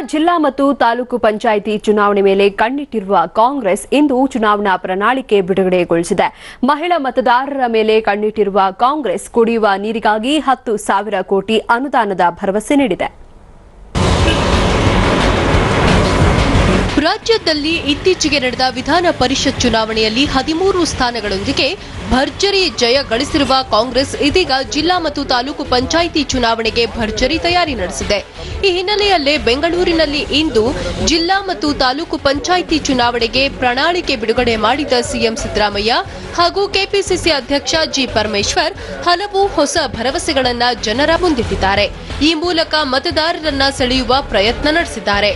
ಜಿಲ್ಲಾ ಮತ್ತು ತಾಲೂಕು ಪಂಚಾಯಿತಿ ಚುನಾವಣೆ ಮೇಲೆ ಕಣ್ಣಿಟ್ಟಿರುವ ಕಾಂಗ್ರೆಸ್ ಇಂದು ಚುನಾವಣಾ ಪ್ರಣಾಳಿಕೆ ಬಿಡುಗಡೆಗೊಳಿಸಿದೆ. ಮಹಿಳಾ ಮತದಾರರ ಮೇಲೆ ಕಣ್ಣಿಟ್ಟಿರುವ ಕಾಂಗ್ರೆಸ್ ಕುಡಿಯುವ ನೀರಿಗಾಗಿ ಹತ್ತು ಸಾವಿರ ಕೋಟಿ ಅನುದಾನದ ಭರವಸೆ ನೀಡಿದೆ. ರಾಜ್ಯದಲ್ಲಿ ಇತ್ತೀಚೆಗೆ ನಡೆದ ವಿಧಾನ ಪರಿಷತ್ ಚುನಾವಣೆಯಲ್ಲಿ ಹದಿಮೂರು ಸ್ಥಾನಗಳೊಂದಿಗೆ ಭರ್ಜರಿ ಜಯ ಗಳಿಸಿರುವ ಕಾಂಗ್ರೆಸ್ ಇದೀಗ ಜಿಲ್ಲಾ ಮತ್ತು ತಾಲೂಕು ಪಂಚಾಯಿತಿ ಚುನಾವಣೆಗೆ ಭರ್ಜರಿ ತಯಾರಿ ನಡೆಸಿದೆ. ಈ ಹಿನ್ನೆಲೆಯಲ್ಲೇ ಬೆಂಗಳೂರಿನಲ್ಲಿ ಇಂದು ಜಿಲ್ಲಾ ಮತ್ತು ತಾಲೂಕು ಪಂಚಾಯಿತಿ ಚುನಾವಣೆಗೆ ಪ್ರಣಾಳಿಕೆ ಬಿಡುಗಡೆ ಮಾಡಿದ ಸಿಎಂ ಸಿದ್ದರಾಮಯ್ಯ ಹಾಗೂ ಕೆಪಿಸಿಸಿ ಅಧ್ಯಕ್ಷ ಜಿ ಪರಮೇಶ್ವರ್ ಹಲವು ಹೊಸ ಭರವಸೆಗಳನ್ನು ಜನರ ಮುಂದಿಟ್ಟಿದ್ದಾರೆ. ಈ ಮೂಲಕ ಮತದಾರರನ್ನ ಸೆಳೆಯುವ ಪ್ರಯತ್ನ ನಡೆಸಿದ್ದಾರೆ.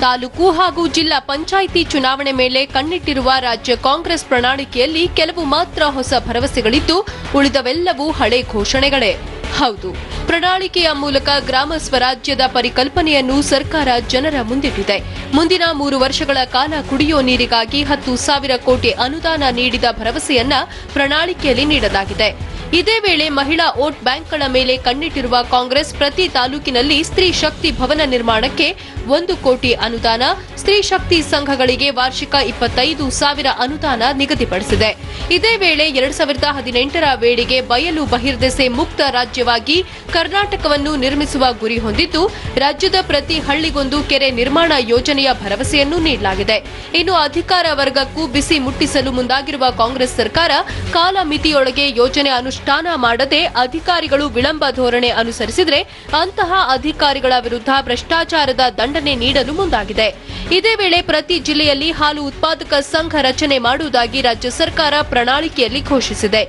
ತಾಲೂಕು ಹಾಗೂ ಜಿಲ್ಲಾ ಪಂಚಾಯಿತಿ ಚುನಾವಣೆ ಮೇಲೆ ಕಣ್ಣಿಟ್ಟಿರುವ ರಾಜ್ಯ ಕಾಂಗ್ರೆಸ್ ಪ್ರಣಾಳಿಕೆಯಲ್ಲಿ ಕೆಲವು ಮಾತ್ರ ಹೊಸ ಭರವಸೆಗಳಿದ್ದು, ಉಳಿದವೆಲ್ಲವೂ ಹಳೆ ಘೋಷಣೆಗಳೇ. ಹೌದು, ಪ್ರಣಾಳಿಕೆಯ ಮೂಲಕ ಗ್ರಾಮ ಸ್ವರಾಜ್ಯದ ಪರಿಕಲ್ಪನೆಯನ್ನು ಸರ್ಕಾರ ಜನರ ಮುಂದಿಟ್ಟಿದೆ. ಮುಂದಿನ ಮೂರು ವರ್ಷಗಳ ಕಾಲ ಕುಡಿಯೋ ನೀರಿಗಾಗಿ ಹತ್ತು ಸಾವಿರ ಕೋಟಿ ಅನುದಾನ ನೀಡಿದ ಭರವಸೆಯನ್ನ ಪ್ರಣಾಳಿಕೆಯಲ್ಲಿ ನೀಡಲಾಗಿದೆ. ಇದೇ ವೇಳೆ ಮಹಿಳಾ ವೋಟ್ ಬ್ಯಾಂಕ್ಗಳ ಮೇಲೆ ಕಣ್ಣಿಟ್ಟಿರುವ ಕಾಂಗ್ರೆಸ್ ಪ್ರತಿ ತಾಲೂಕಿನಲ್ಲಿ ಸ್ತ್ರೀ ಶಕ್ತಿ ಭವನ ನಿರ್ಮಾಣಕ್ಕೆ ಒಂದು ಕೋಟಿ ಅನುದಾನ, ಸ್ತ್ರೀ ಶಕ್ತಿ ಸಂಘಗಳಿಗೆ ವಾರ್ಷಿಕ ಇಪ್ಪತ್ತೈದು ಸಾವಿರ ಅನುದಾನ ನಿಗದಿಪಡಿಸಿದೆ. ಇದೇ ವೇಳೆ ಎರಡ್ ಸಾವಿರದ ಹದಿನೆಂಟರ ವೇಳೆಗೆ ಬಯಲು ಬಹಿರ್ದೆಸೆ ಮುಕ್ತ ರಾಜ್ಯವಾಗಿ ಕರ್ನಾಟಕವನ್ನು ನಿರ್ಮಿಸುವ ಗುರಿ ಹೊಂದಿದ್ದು, ರಾಜ್ಯದ ಪ್ರತಿ ಹಳ್ಳಿಗೊಂದು ಕೆರೆ ನಿರ್ಮಾಣ ಯೋಜನೆಯ ಭರವಸೆಯನ್ನು ನೀಡಲಾಗಿದೆ. ಇನ್ನು ಅಧಿಕಾರ ವರ್ಗಕ್ಕೂ ಬಿಸಿ ಮುಟ್ಟಿಸಲು ಮುಂದಾಗಿರುವ ಕಾಂಗ್ರೆಸ್ ಸರ್ಕಾರ ಕಾಲ ಮಿತಿಯೊಳಗೆ ಯೋಜನೆ ಅನುಷ್ಠಾನ ಮಾಡದೆ ಅಧಿಕಾರಿಗಳು ವಿಳಂಬ ಧೋರಣೆ ಅನುಸರಿಸಿದರೆ ಅಂತಹ ಅಧಿಕಾರಿಗಳ ವಿರುದ್ಧ ಭ್ರಷ್ಟಾಚಾರದ ದಂಡನೆ ನೀಡಲು ಮುಂದಾಗಿದೆ. ಇದೇ ವೇಳೆ ಪ್ರತಿ ಜಿಲ್ಲೆಯಲ್ಲಿ ಹಾಲು ಉತ್ಪಾದಕ ಸಂಘ ರಚನೆ ಮಾಡುವುದಾಗಿ ರಾಜ್ಯ ಸರ್ಕಾರ ಪ್ರಣಾಳಿಕೆಯಲ್ಲಿ ಘೋಷಿಸಿದೆ.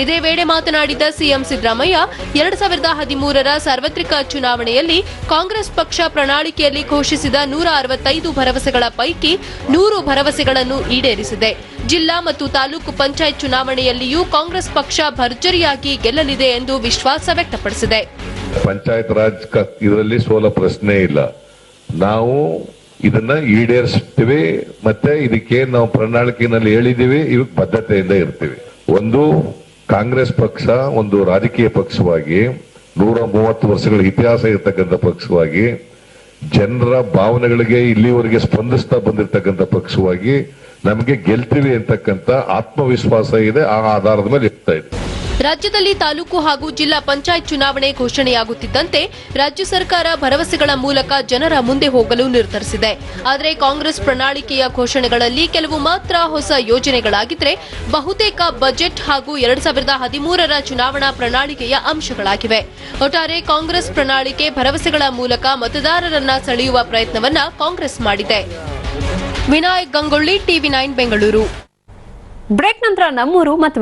ಇದೇ ವೇಳೆ ಮಾತನಾಡಿದ ಸಿಎಂ ಸಿದ್ದರಾಮಯ್ಯ, ಎರಡು ಸಾವಿರದ ಹದಿಮೂರರ ಸಾರ್ವತ್ರಿಕ ಚುನಾವಣೆಯಲ್ಲಿ ಕಾಂಗ್ರೆಸ್ ಪಕ್ಷ ಪ್ರಣಾಳಿಕೆಯಲ್ಲಿ ಘೋಷಿಸಿದ ನೂರ ಅರವತ್ತೈದು ಭರವಸೆಗಳ ಪೈಕಿ ನೂರು ಭರವಸೆಗಳನ್ನು ಈಡೇರಿಸಿದೆ. ಜಿಲ್ಲಾ ಮತ್ತು ತಾಲೂಕು ಪಂಚಾಯತ್ ಚುನಾವಣೆಯಲ್ಲಿಯೂ ಕಾಂಗ್ರೆಸ್ ಪಕ್ಷ ಭರ್ಜರಿಯಾಗಿ ಗೆಲ್ಲಲಿದೆ ಎಂದು ವಿಶ್ವಾಸ ವ್ಯಕ್ತಪಡಿಸಿದೆ. ಪಂಚಾಯತ್ ರಾಜ್ ಇದರಲ್ಲಿ ಸೋಲ ಪ್ರಶ್ನೆ ಇಲ್ಲ. ನಾವು ಇದನ್ನ ಈಡೇರಿಸುತ್ತೇವೆ, ಮತ್ತೆ ಇದಕ್ಕೆ ನಾವು ಪ್ರಣಾಳಿಕೆಯಲ್ಲಿ ಹೇಳಿದೀವಿ ಇವಕ್ಕೆ ಬದ್ಧತೆಯಿಂದ ಇರ್ತೀವಿ. ಒಂದು ಕಾಂಗ್ರೆಸ್ ಪಕ್ಷ ಒಂದು ರಾಜಕೀಯ ಪಕ್ಷವಾಗಿ, ನೂರ ಮೂವತ್ತು ವರ್ಷಗಳ ಇತಿಹಾಸ ಇರತಕ್ಕಂಥ ಪಕ್ಷವಾಗಿ, ಜನರ ಭಾವನೆಗಳಿಗೆ ಇಲ್ಲಿವರೆಗೆ ಸ್ಪಂದಿಸ್ತಾ ಬಂದಿರತಕ್ಕಂಥ ಪಕ್ಷವಾಗಿ ನಮಗೆ ಗೆಲ್ತೀವಿ ಅಂತಕ್ಕಂಥ ಆತ್ಮವಿಶ್ವಾಸ ಇದೆ, ಆ ಆಧಾರದ ಮೇಲೆ ಇರ್ತಾ ರಾಜ್ಯದಲ್ಲಿ ತಾಲೂಕು ಹಾಗೂ ಜಿಲ್ಲಾ ಪಂಚಾಯತ್ ಚುನಾವಣೆ ಘೋಷಣೆಯಾಗುತ್ತಿದ್ದಂತೆ ರಾಜ್ಯ ಸರ್ಕಾರ ಭರವಸೆಗಳ ಮೂಲಕ ಜನರ ಮುಂದೆ ಹೋಗಲು ನಿರ್ಧರಿಸಿದೆ. ಆದರೆ ಕಾಂಗ್ರೆಸ್ ಪ್ರಣಾಳಿಕೆಯ ಘೋಷಣೆಗಳಲ್ಲಿ ಕೆಲವು ಮಾತ್ರ ಹೊಸ ಯೋಜನೆಗಳಾಗಿದ್ದರೆ ಬಹುತೇಕ ಬಜೆಟ್ ಹಾಗೂ ಎರಡ್ ಸಾವಿರದ ಹದಿಮೂರರ ಚುನಾವಣಾ ಪ್ರಣಾಳಿಕೆಯ ಅಂಶಗಳಾಗಿವೆ. ಒಟ್ಟಾರೆ ಕಾಂಗ್ರೆಸ್ ಪ್ರಣಾಳಿಕೆ ಭರವಸೆಗಳ ಮೂಲಕ ಮತದಾರರನ್ನ ಸೆಳೆಯುವ ಪ್ರಯತ್ನವನ್ನ ಕಾಂಗ್ರೆಸ್ ಮಾಡಿದೆ. Vinayak Gangolli, TV nine Bengaluru. Break ನಂತರ ನಮ್ಮೂರು ಮತ್ತು